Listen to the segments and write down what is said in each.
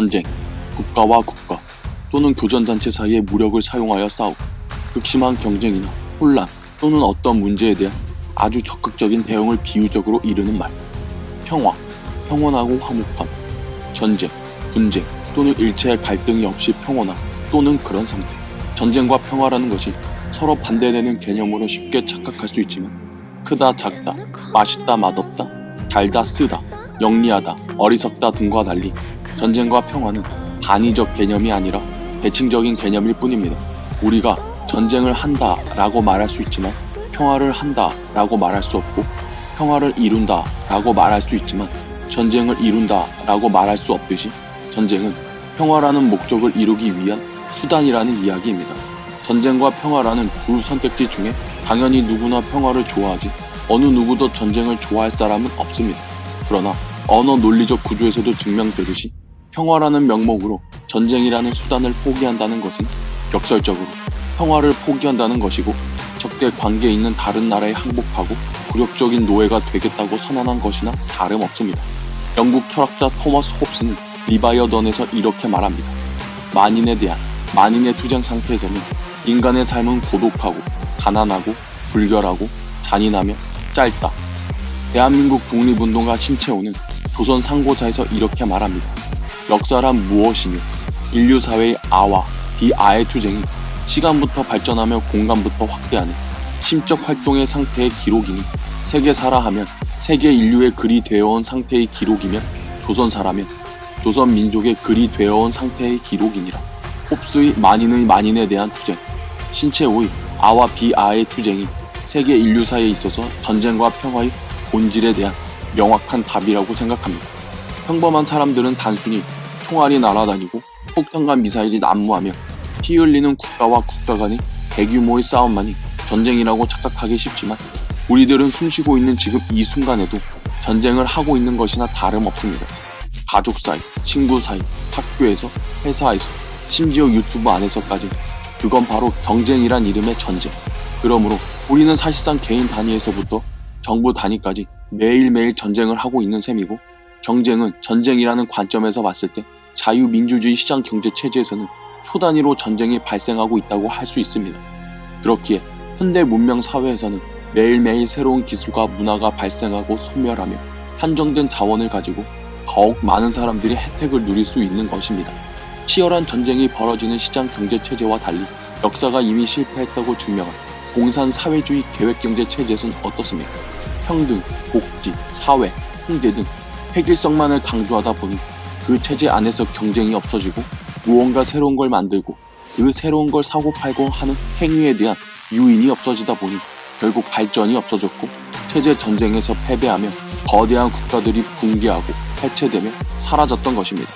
전쟁, 국가와 국가 또는 교전단체 사이의 무력을 사용하여 싸우고 극심한 경쟁이나 혼란 또는 어떤 문제에 대한 아주 적극적인 대응을 비유적으로 이르는 말. 평화, 평온하고 화목함. 전쟁, 분쟁 또는 일체의 갈등이 없이 평온함 또는 그런 상태. 전쟁과 평화라는 것이 서로 반대되는 개념으로 쉽게 착각할 수 있지만 크다 작다, 맛있다 맛없다, 달다 쓰다, 영리하다, 어리석다 등과 달리 전쟁과 평화는 반의적 개념이 아니라 대칭적인 개념일 뿐입니다. 우리가 전쟁을 한다 라고 말할 수 있지만 평화를 한다 라고 말할 수 없고 평화를 이룬다 라고 말할 수 있지만 전쟁을 이룬다 라고 말할 수 없듯이 전쟁은 평화라는 목적을 이루기 위한 수단이라는 이야기입니다. 전쟁과 평화라는 두 선택지 중에 당연히 누구나 평화를 좋아하지 어느 누구도 전쟁을 좋아할 사람은 없습니다. 그러나 언어 논리적 구조에서도 증명되듯이 평화라는 명목으로 전쟁이라는 수단을 포기한다는 것은 역설적으로 평화를 포기한다는 것이고 적대 관계에 있는 다른 나라에 항복하고 굴욕적인 노예가 되겠다고 선언한 것이나 다름없습니다. 영국 철학자 토머스 홉스는 리바이어던에서 이렇게 말합니다. 만인에 대한 만인의 투쟁 상태에서는 인간의 삶은 고독하고 가난하고 불결하고 잔인하며 짧다. 대한민국 독립운동가 신채호는 조선 상고사에서 이렇게 말합니다. 역사란 무엇이며 인류 사회의 아와 비아의 투쟁이 시간부터 발전하며 공간부터 확대하는 심적 활동의 상태의 기록이니 세계사라 하면 세계 인류의 글이 되어온 상태의 기록이면 조선사라면 조선 민족의 글이 되어온 상태의 기록이니라. 홉스의 만인의 만인에 대한 투쟁, 신체호의 아와 비아의 투쟁이 세계 인류사에 있어서 전쟁과 평화의 본질에 대한 명확한 답이라고 생각합니다. 평범한 사람들은 단순히 총알이 날아다니고 폭탄과 미사일이 난무하며 피 흘리는 국가와 국가 간의 대규모의 싸움만이 전쟁이라고 착각하기 쉽지만 우리들은 숨쉬고 있는 지금 이 순간에도 전쟁을 하고 있는 것이나 다름없습니다. 가족 사이, 친구 사이, 학교에서, 회사에서, 심지어 유튜브 안에서까지 그건 바로 경쟁이란 이름의 전쟁. 그러므로 우리는 사실상 개인 단위에서부터 정부 단위까지 매일매일 전쟁을 하고 있는 셈이고 경쟁은 전쟁이라는 관점에서 봤을 때 자유민주주의 시장 경제 체제에서는 초 단위로 전쟁이 발생하고 있다고 할 수 있습니다. 그렇기에 현대 문명 사회에서는 매일매일 새로운 기술과 문화가 발생하고 소멸하며 한정된 자원을 가지고 더욱 많은 사람들이 혜택을 누릴 수 있는 것입니다. 치열한 전쟁이 벌어지는 시장 경제 체제와 달리 역사가 이미 실패했다고 증명한 공산 사회주의 계획 경제 체제에서는 어떻습니까? 평등, 복지, 사회, 통제 등 획일성만을 강조하다 보니 그 체제 안에서 경쟁이 없어지고 무언가 새로운 걸 만들고 그 새로운 걸 사고 팔고 하는 행위에 대한 유인이 없어지다 보니 결국 발전이 없어졌고 체제 전쟁에서 패배하며 거대한 국가들이 붕괴하고 해체되며 사라졌던 것입니다.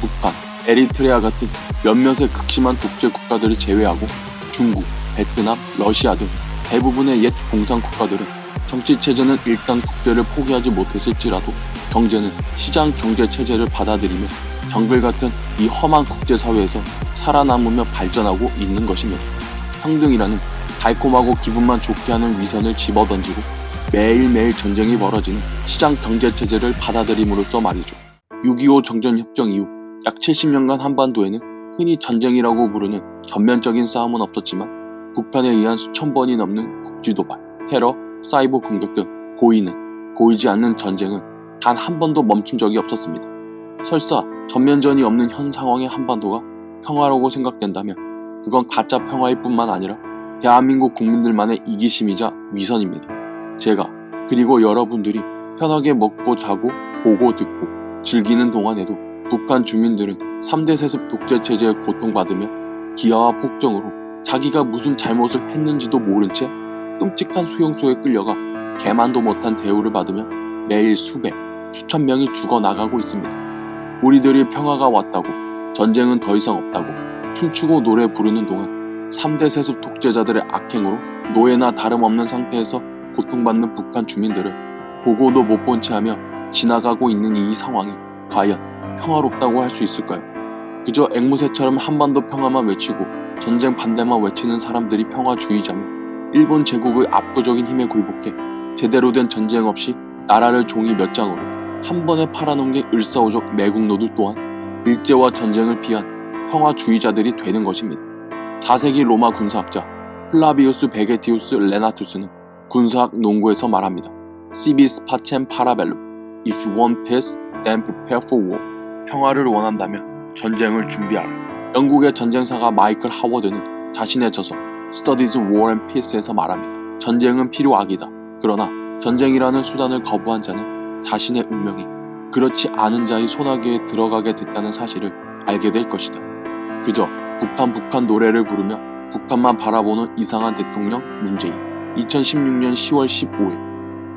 북한, 에리트레아 같은 몇몇의 극심한 독재 국가들을 제외하고 중국, 베트남, 러시아 등 대부분의 옛 공산 국가들은 정치 체제는 일단 독재를 포기하지 못했을지라도 경제는 시장 경제 체제를 받아들이며 정글 같은 이 험한 국제사회에서 살아남으며 발전하고 있는 것입니다. 평등이라는 달콤하고 기분만 좋게 하는 위선을 집어던지고 매일매일 전쟁이 벌어지는 시장 경제 체제를 받아들임으로써 말이죠. 6.25 정전협정 이후 약 70년간 한반도에는 흔히 전쟁이라고 부르는 전면적인 싸움은 없었지만 북한에 의한 수천 번이 넘는 국지도발, 테러, 사이버 공격 등 보이는, 보이지 않는 전쟁은 단 한 번도 멈춘 적이 없었습니다. 설사 전면전이 없는 현 상황의 한반도가 평화라고 생각된다면 그건 가짜 평화일 뿐만 아니라 대한민국 국민들만의 이기심이자 위선입니다. 제가 그리고 여러분들이 편하게 먹고 자고 보고 듣고 즐기는 동안에도 북한 주민들은 3대 세습 독재 체제에 고통받으며 기아와 폭정으로 자기가 무슨 잘못을 했는지도 모른 채 끔찍한 수용소에 끌려가 개만도 못한 대우를 받으며 매일 수백, 수천 명이 죽어나가고 있습니다. 우리들이 평화가 왔다고 전쟁은 더 이상 없다고 춤추고 노래 부르는 동안 3대 세습 독재자들의 악행으로 노예나 다름없는 상태에서 고통받는 북한 주민들을 보고도 못 본 채 하며 지나가고 있는 이 상황이 과연 평화롭다고 할 수 있을까요? 그저 앵무새처럼 한반도 평화만 외치고 전쟁 반대만 외치는 사람들이 평화주의자면 일본 제국의 압도적인 힘에 굴복해 제대로 된 전쟁 없이 나라를 종이 몇 장으로 한 번에 팔아넘긴 을사오적 매국노들 또한 일제와 전쟁을 피한 평화주의자들이 되는 것입니다. 4세기 로마 군사학자 플라비우스 베게티우스 레나투스는 군사학 농구에서 말합니다. 시비스 파첸 파라벨룸 If want peace, then prepare for war. 평화를 원한다면 전쟁을 준비하라. 영국의 전쟁사가 마이클 하워드는 자신의 저서 Studies War and Peace에서 말합니다. 전쟁은 필요악이다. 그러나 전쟁이라는 수단을 거부한 자는 자신의 운명이 그렇지 않은 자의 소나기에 들어가게 됐다는 사실을 알게 될 것이다. 그저 북한 북한 노래를 부르며 북한만 바라보는 이상한 대통령 문재인. 2016년 10월 15일.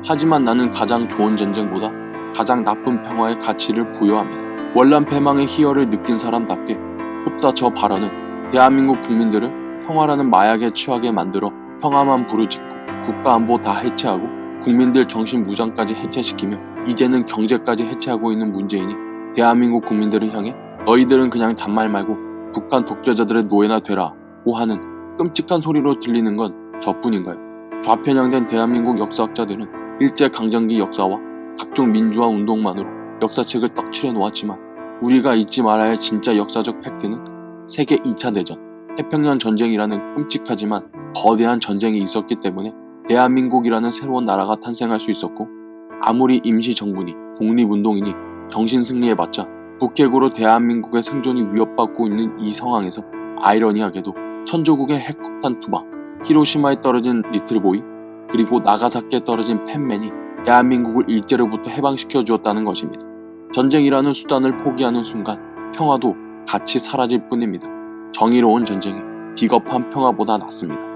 하지만 나는 가장 좋은 전쟁보다 가장 나쁜 평화의 가치를 부여합니다. 월남 패망의 희열을 느낀 사람답게 흡사 저 발언은 대한민국 국민들을 평화라는 마약에 취하게 만들어 평화만 부르짖고 국가안보 다 해체하고 국민들 정신 무장까지 해체시키며 이제는 경제까지 해체하고 있는 문재인이 대한민국 국민들을 향해 너희들은 그냥 잔말 말고 북한 독재자들의 노예나 되라고 하는 끔찍한 소리로 들리는 건 저뿐인가요? 좌편향된 대한민국 역사학자들은 일제강점기 역사와 각종 민주화 운동만으로 역사책을 떡칠해 놓았지만 우리가 잊지 말아야 할 진짜 역사적 팩트는 세계 2차 대전, 태평양 전쟁이라는 끔찍하지만 거대한 전쟁이 있었기 때문에 대한민국이라는 새로운 나라가 탄생할 수 있었고 아무리 임시정부니 독립운동이니 정신승리해봤자 북핵으로 대한민국의 생존이 위협받고 있는 이 상황에서 아이러니하게도 천조국의 핵폭탄 투방, 히로시마에 떨어진 리틀보이, 그리고 나가사키에 떨어진 팬맨이 대한민국을 일제로부터 해방시켜 주었다는 것입니다. 전쟁이라는 수단을 포기하는 순간 평화도 같이 사라질 뿐입니다. 정의로운 전쟁이 비겁한 평화보다 낫습니다.